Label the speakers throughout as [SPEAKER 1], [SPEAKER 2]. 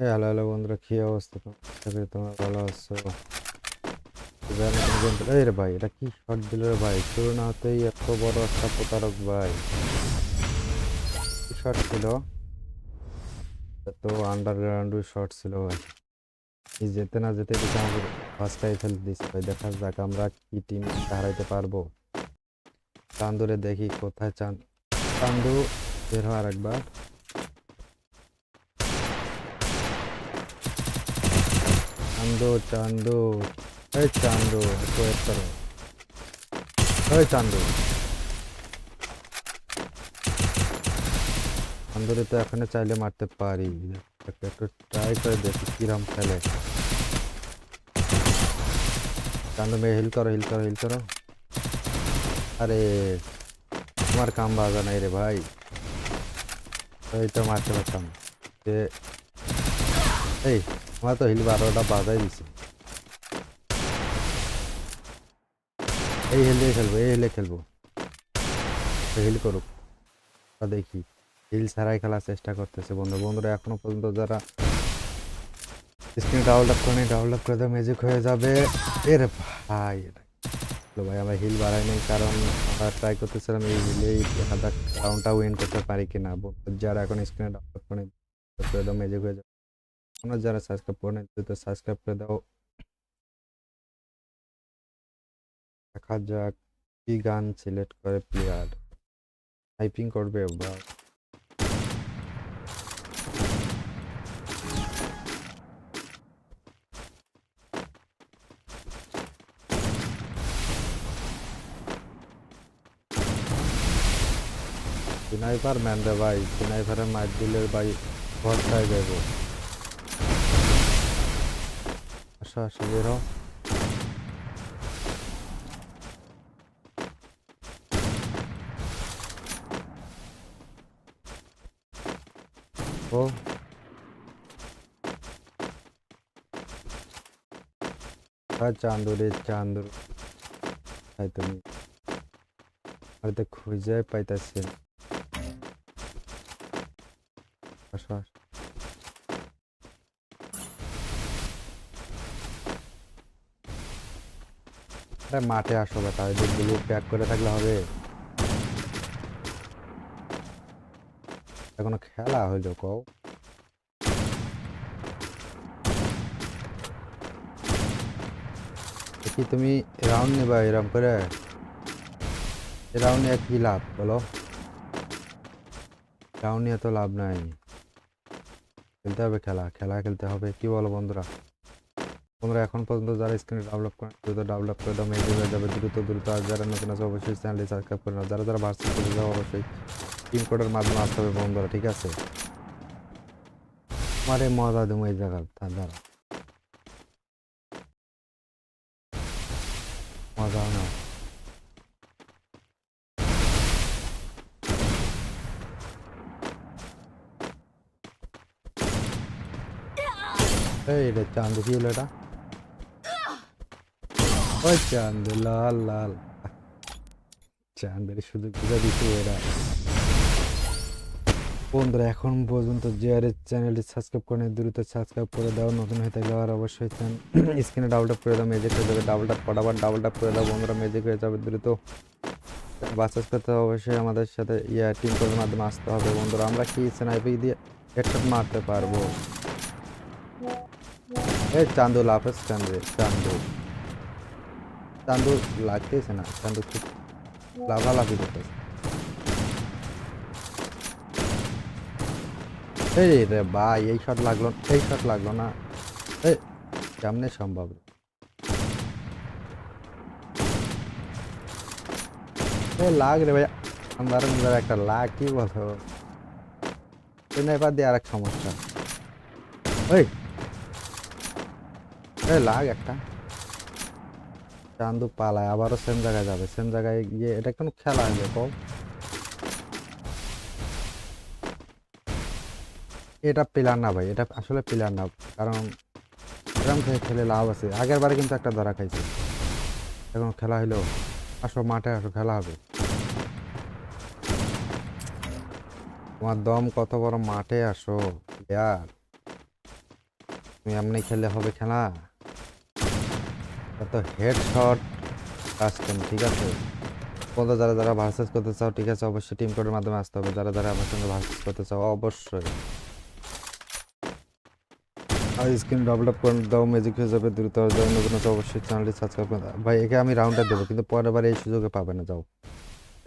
[SPEAKER 1] Hello hello, বন্ধুরা, কি অবস্থা? তোমার ভালো আছো। এই রে ভাই, এটা কি শট দিল রে ভাই? শুরু না হতেই এত বড় একটা প্রতারক ভাই। শট ছিল? তো আন্ডারগ্রাউন্ড শট ছিল ভাই। যেতে না যেতে দিকে আমাদের ফার্স্টটাই ফেলে দিচ্ছে ভাই, দেখা যাক আমরা কি টিম হারাইতে পারব। চান্দুরে দেখি কোথায় চান চান্দু, বের হওয়ার একবার। চান্দু চান্দু। এই চান্দু করো ওই চান্দু। চান্দুরে তো এখানে চাইলে মারতে পারি। একটু একটু ট্রাই করে দেখি কিরম খেলে। চান্দু মেয়ে হিল করো হিল করো হিল করো। আরে, তোমার কাম বাজা নাই রে ভাই। এই তো মারতে পারতাম। এই আমার তো হিল বারোটা বাজাই দিছে। এই হিল দিয়ে খেলব, এই হিলে খেলব। হিল করুক। দেখি, হিল ছাড়াই খেলার চেষ্টা করতেছে বন্ধু। বন্ধুরা, এখনও পর্যন্ত যারা স্ক্রিন আপ করে ডাউল আপ করে ম্যাজিক হয়ে যাবে। এর ভাই তো ভাই, আমরা হিল বাড়াই নাই, কারণ আমরা ট্রাই করতেছিলাম এই হিলেই দেখা যাক রাউন্ডটা উইন করতে পারি কিনা। যারা এখন স্ক্রিনে ডাউন আপ করে করে ম্যাজিক হয়ে যাবে। তোমরা যারা সাবস্ক্রাইব করে নেই তো সাবস্ক্রাইব করে দাও দেখা যাক কি গান সিলেক্ট করে প্লেয়ার টাইপিং করবে বা স্নাইপার ম্যান রে ভাই স্নাইপারে মার দিলে ভাই ভরসায় যাইব আসো বের হও। ও হ্যাঁ চান্দুরে চান্দুর তাই তুমি আর তো খুঁজে পাইতাছি। আসো আসো আরে মাঠে আসো বেটা ওই দিকগুলো প্যাক করে থাকলে হবে। এখনও খেলা হইল কও? কি তুমি রাউন্ড নেবা এরকম করে? রাউন্ড নিয়ে কি লাভ বলো? রাউন্ড নিয়ে তো লাভ নাই। খেলতে হবে খেলা খেলা খেলতে হবে, কি বলো বন্ধুরা? তোমরা এখন পর্যন্ত যারা স্ক্রিনে ডেভেলপ করেন, দ্রুত ডেভেলপ করে দাও। মেজে হয়ে যাবে দ্রুত দ্রুত। আর যারা নতুন আছে, অবশ্যই চ্যানেলটি সাবস্ক্রাইব করে নাও। যারা যারা ভার্সেস করে যাও, অবশ্যই টিম কোডের মাধ্যমে আসতে হবে বন্ধুরা, ঠিক আছে? এই মজা দেবো এই জায়গা দাঁড়া। মজা না এই রে, চাঁদ, কি হলো এটা? ওই চাঁদ লাল লাল। চাঁদের শুধু ঘুরে দিতে এরা। বন্ধুরা এখন পর্যন্ত জিআরের চ্যানেলটি সাবস্ক্রাইব করে নিন, দ্রুত সাবস্ক্রাইব করে দাও নতুন হয়ে থাকলে আর অবশ্যই স্ক্রিনে ডাবল টাপ করে দাও মেজিক হয়ে যাবে। ডাবল টাপ ফটাফট ডাবল টাপ করে দাও বন্ধুরা মেজিক হয়ে যাবে দ্রুত। বাসাস করতে অবশ্যই আমাদের সাথে ইয়া টিম কোডের মাধ্যমে আসতে হবে বন্ধুরা। আমরা কি স্নাইপিং দিয়ে হেডশট মারতে পারব? এই চান্দু লাফেস চান্দু চান্দু চান্দু লাগতেছে না চান্দু খুব লাফালাফি করতেছে এই রে ভাই এই শট লাগল এই শট লাগল না এই কেমনে সম্ভব এই লাগ রে ভাই আমার নিজের একটা লাগ কি বলতো এবার দিয়ে আর এক সমস্যা ওই লাগ একটা চান্দু পালায়, আবারও সেম জায়গায় যাবে। সেম জায়গায় গিয়ে, এটা কোনো খেলা হইল কম এটা প্লেয়ার না ভাই, এটা আসলে প্লেয়ার না, কারণ এরকম খেলে খেলে লাভ আছে। আগের বারে কিন্তু একটা ধরা খাইছে। এখন খেলা হইল, আসো মাঠে, আসো, খেলা হবে। তোমার দম কত বড় মাঠে, আসো। তুমি এমনি খেলে হবে খেলা। তো হেড শট কাস্টম ঠিক আছে? বন্ধু যারা যারা ভার্সেস করতে চাও, ঠিক আছে, অবশ্যই টিম কোডের মাধ্যমে আসতে হবে। যারা যারা আমার সঙ্গে ভার্সেস করতে চাও, অবশ্যই। আর স্ক্রিন ডেভেলপ করে দাও ম্যাজিক হয়ে যাবে, দ্রুত যাবে অবশ্যই চ্যানেলটি সাবস্ক্রাইব করে দাও। ভাই, একে আমি রাউন্ডটা দেবো, কিন্তু পরের বার এই সুযোগে পাবে না, যাও।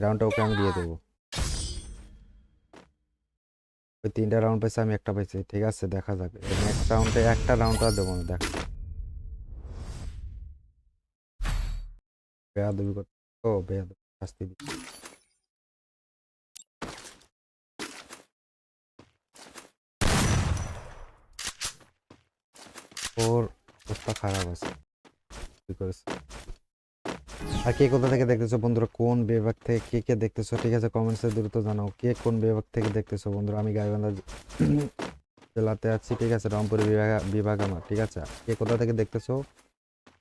[SPEAKER 1] রাউন্ডটা ওকে আমি দিয়ে দেবো। ওই তিনটা রাউন্ড পাইছে, আমি একটা পাইছি, ঠিক আছে, দেখা যাবে নেক্সট রাউন্ডে একটা রাউন্ড আর দেবো না, দেখ। বেয়াদবি করতে ও বেয়াদবি, শাস্তি দি। ওর অবস্থা খারাপ আছে। কি করেছে? আর কে কোথা থেকে দেখতেছো বন্ধুরা? কোন বিভাগ থেকে কে কে দেখতেছো? ঠিক আছে কমেন্টসে দ্রুত জানাও। কে কোন বিভাগ থেকে দেখতেছো বন্ধুরা? আমি গাইবান্ধা জেলাতে আছি, ঠিক আছে? রংপুর বিভাগ বিভাগ আমার, ঠিক আছে? কে কোথা থেকে দেখতেছো?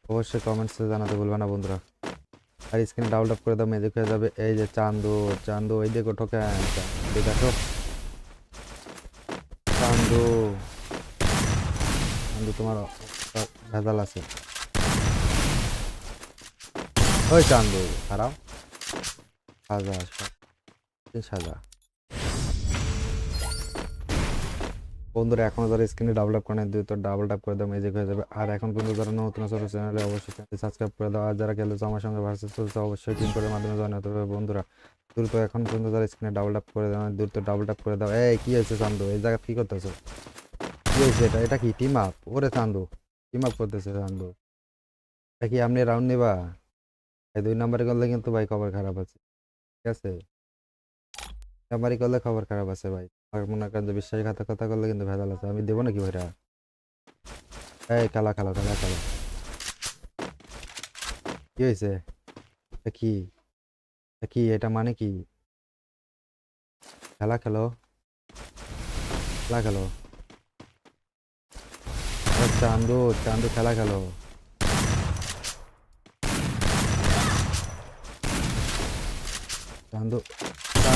[SPEAKER 1] অবশ্যই কমেন্টসে জানাতে ভুলবে না বন্ধুরা। আর স্ক্রিন ডাউনলোড করে দাও ম্যাজিক যাবে। এই যে চান্দু চান্দু ওই দেখো ঠোকে দেখো চান্দু। চান্দু, তোমার ভেজাল আছে। ওই চান্দু খারাপ সাজা সাজা। বন্ধুরা, এখন যারা স্ক্রিনে ডাবল টাপ করে দ্রুত ডাবল টাপ করে দাও ম্যাজিক হয়ে যাবে। আর এখন কিন্তু যারা নতুন ছোট চ্যানেলে অবশ্যই সাবস্ক্রাইব করে দাও। আর যারা খেলেছো আমার সঙ্গে ভার্সেস চলছে অবশ্যই টিম করে মাধ্যমে জয়েন হতে হবে। বন্ধুরা, দ্রুত এখন পর্যন্ত যারা স্ক্রিনে ডাবল টাপ করে দাও, দ্রুত ডাবল টাপ করে দাও। এই, কি হয়েছে চান্দু? এই জায়গা কি করতেছো? কি হয়েছে এটা? এটা কি টিম আপ ওরে চান্দু টিম আপ করতেছে চান্দু। এটা কি আপনি রাউন্ড নেবা? এই দুই নাম্বারে করলে কিন্তু ভাই খবর খারাপ আছে। ঠিক আছে? নাম্বারই করলে খবর খারাপ আছে ভাই। মনে করেন যে বিশ্বাসঘাতকতা করলে কিন্তু ভেজাল আছে। আমি দেবো নাকি ভাইরা? এই খেলা খেলা খেলা খেলা। কি হয়েছে? কি? কি? এটা মানে কি? খেলা খেলো। খেলা খেলো। চান্দু চান্দু খেলা খেলো। চান্দু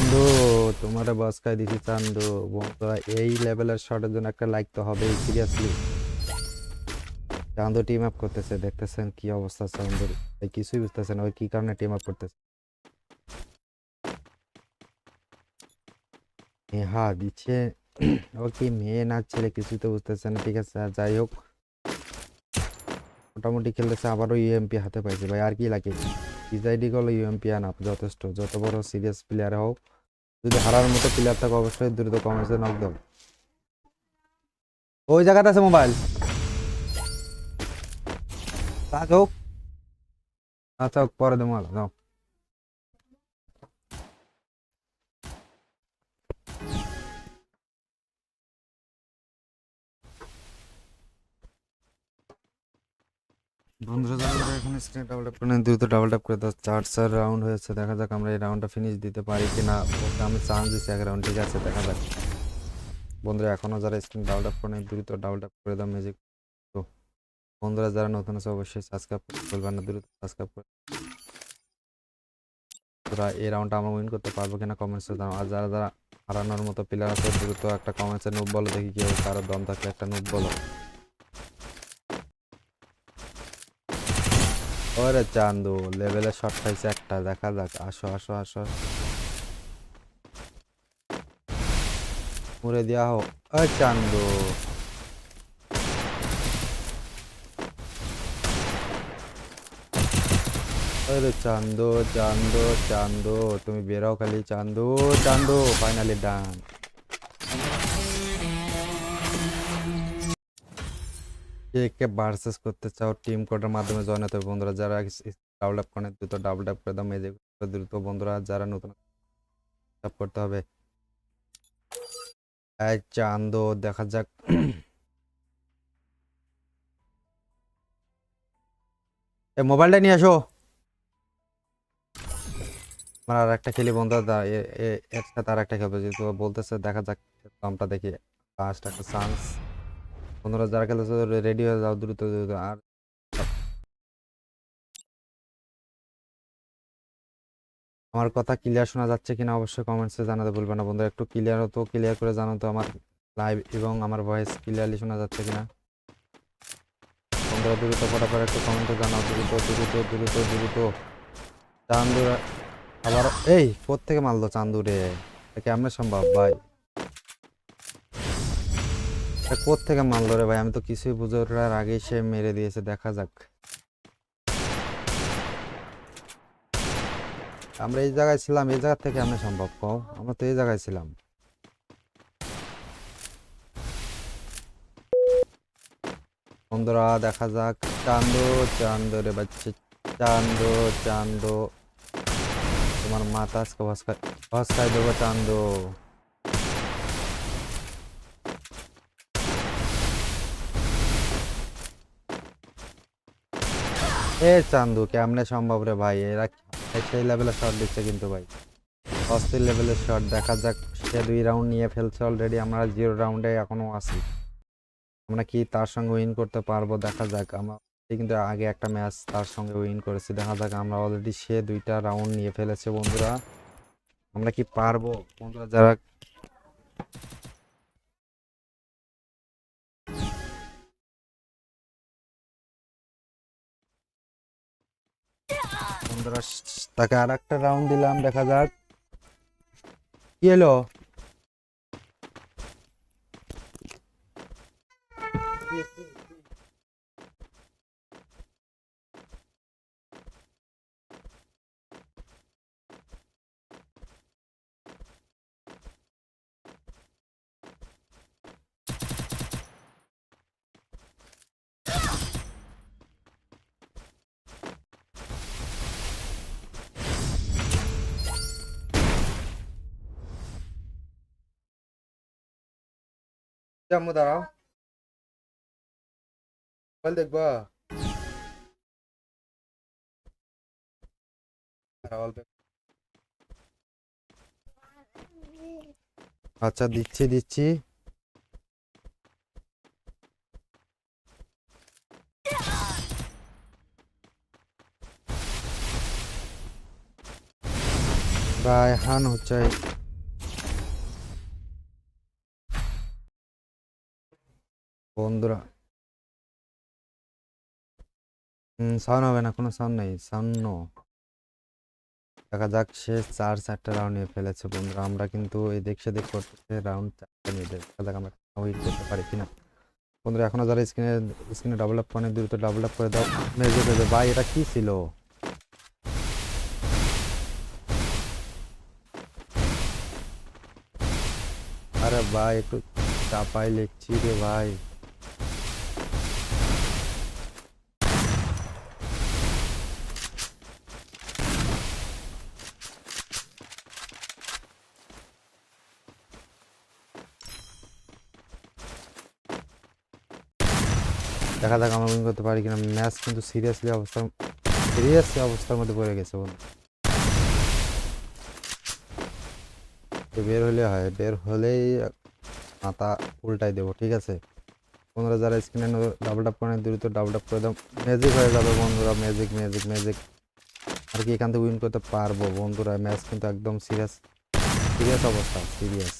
[SPEAKER 1] চান্দু, তোমার বাস খাই দিছি চান্দু। বন্ধুরা এই লেভেলের শটের জন্য একটা লাইক তো হবেই সিরিয়াসলি চান্দু টিম আপ করতেছে, দেখতেছেন কি অবস্থা চান্দুর। কিছুই বুঝতেছেন ওই কি কারণে টিম আপ করতেছে? হ্যাঁ দিচ্ছে। ও কি মেয়ে না ছেলে, কিছুই তো বুঝতেছে না, ঠিক আছে, যাই হোক। মোটামুটি খেলতেছে, আবারও ইউএমপি হাতে পাইছে, ভাই, আর কি লাগে? ডিজাইডি করলে ইউএমপি আপ যথেষ্ট। যত বড় সিরিয়াস প্লেয়ার হোক, যদি হারার মতো প্লেয়ার থাকে, অবশ্যই দ্রুত কমেছে নক দাও ওই জায়গাটা আছে মোবাইল তা হোক আচ্ছা পরে দেবো যাও। বন্ধুরা যারা এখন স্ক্রিনে ডাবল ট্যাপ করে দ্রুত ডাবল ট্যাপ করে দাও। চার চার রাউন্ড হয়েছে, দেখা যাক আমরা এই রাউন্ডটা ফিনিশ দিতে পারি কিনা। ওকে আমি চান্স দিচ্ছি এক রাউন্ড ঠিক আছে, দেখা যাক। বন্ধুরা এখনও যারা স্ক্রিন ডাবল ট্যাপ করে দ্রুত ডাবল ট্যাপ করে দাও ম্যাজিক তো। বন্ধুরা, যারা নতুন আছে, অবশ্যই সাবস্ক্রাইব করতে ভুলবেন না, দ্রুত সাবস্ক্রাইব করে তোরা এই রাউন্ডটা আমরা উইন করতে পারব কিনা কমেন্টসে জানাও। আর যারা যারা হারানোর মতো প্লেয়ার আছে, দ্রুত একটা কমেন্টসে নুব বলো, দেখি কেউ কারও দম থাকলে একটা নুব বলো। ওরে চান্দু লেভেলের শট খাইছে একটা, দেখা যাক, আসো আসো আসো। মুড়ে দেওয়া হোক। ওই চান্দু। ওরে চান্দু চান্দু চান্দু, তুমি বেরাও খালি, চান্দু চান্দু ফাইনালি ডান কে ভার্সেস করতে চাও টিম কোডের মাধ্যমে জয়েন হতে হবে বন্ধুরা। যারা ডাবল আপ করে, দ্রুত ডাবল আপ করে দাও মেজে দ্রুত বন্ধুরা, যারা নতুন tap করতে হবে। চান্দ দেখা যাক। মোবাইলটা নিয়ে আসো। আমার আর একটা খেলি বন্ধু একসাথে আর একটা খেলবে, যেহেতু বলতেছে, দেখা যাক, দামটা দেখি। লাস্ট একটা চান্স বন্ধুরা, যারা খেলতেছে রেডি হয়ে যাও, দ্রুত দ্রুত। আর আমার কথা ক্লিয়ার শোনা যাচ্ছে কিনা অবশ্যই কমেন্টসে জানাতে বলবেন না। বন্ধুরা, একটু ক্লিয়ার হতো ক্লিয়ার করে জানাতো আমার লাইভ এবং আমার ভয়েস ক্লিয়ারলি শোনা যাচ্ছে কিনা। বন্ধুরা, দ্রুত ফটাফট একটু কমেন্টে জানাও, দ্রুত দ্রুত দ্রুত দ্রুত। চান্দুর, আবার এই, কোত্থেকে মারলো চান্দুরে? কেমনে সম্ভব? ভাই। কোত্থেকে মারলো রে ভাই? আমি তো কিছুই বুঝে ওঠার আগেই সে মেরে দিয়েছে, দেখা যাক। আমরা এই জায়গায় ছিলাম, এই জায়গা থেকে আমরা সম্ভব, কও? আমরা তো এই জায়গায় ছিলাম। বন্ধুরা, দেখা যাক। চান্দু চান্দু রে বাচ্চা চান্দু চান্দু। তোমার মাথা আজকে ভস্কাই দেবো চান্দু। এ চান্দু, কেমনে সম্ভব রে ভাই? এরা সেই লেভেলের শট দিচ্ছে কিন্তু ভাই। অস্থির লেভেলের শট দেখা যাক সে দুই রাউন্ড নিয়ে ফেলছে অলরেডি আমরা জিরো রাউন্ডে এখনও আছি। আমরা কি তার সঙ্গে উইন করতে পারব? দেখা যাক, আমরা কিন্তু আগে একটা ম্যাচ তার সঙ্গে উইন করেছি। দেখা যাক, আমরা অলরেডি সে দুইটা রাউন্ড নিয়ে ফেলেছে, বন্ধুরা। আমরা কি পারব? বন্ধুরা, যারা বন্ধুরা স- তাকে আর একটা রাউন্ড দিলাম দেখা যাক। কি এলো? জাম্মু দাঁড়াও মোবাইল দেখবা। আচ্ছা দিচ্ছি দিচ্ছি ভাই হান হচ্ছে বন্ধুরা। হুম সাউন্ড হবে না, কোনো সাউন্ড নেই সাউন্ড দেখা যাক সে চার, চারটা রাউন্ড নিয়ে ফেলেছে বন্ধুরা। আমরা কিন্তু এই দেখ, সেদিক করতেছে রাউন্ড চারটা নিয়ে। দেখা যাক আমরা উইন করতে পারি কিনা। বন্ধুরা, এখনও যারা স্ক্রিনে স্ক্রিনে ডাবল আপ করে দ্রুত ডাবল আপ করে দাও। মেজে দেবে। ভাই, এটা কি ছিল? আরে ভাই, একটু চাপাই লিখছি রে ভাই। দেখা যাক আমরা উইন করতে পারি কিনা। ম্যাচ কিন্তু সিরিয়াসলি অবস্থা সিরিয়াসলি অবস্থার মধ্যে পড়ে গেছে বন্ধু বের হলে হয়, বের হলেই মাথা উল্টাই দেবো, ঠিক আছে? বন্ধুরা, যারা স্ক্রিনে ডাবল টাপ করে দ্রুত ডাবল টাপ করে দাও। ম্যাজিক হয়ে যাবে বন্ধুরা ম্যাজিক ম্যাজিক ম্যাজিক আর কি এখান থেকে উইন করতে পারব বন্ধুরা ম্যাচ কিন্তু একদম সিরিয়াস সিরিয়াস অবস্থা সিরিয়াস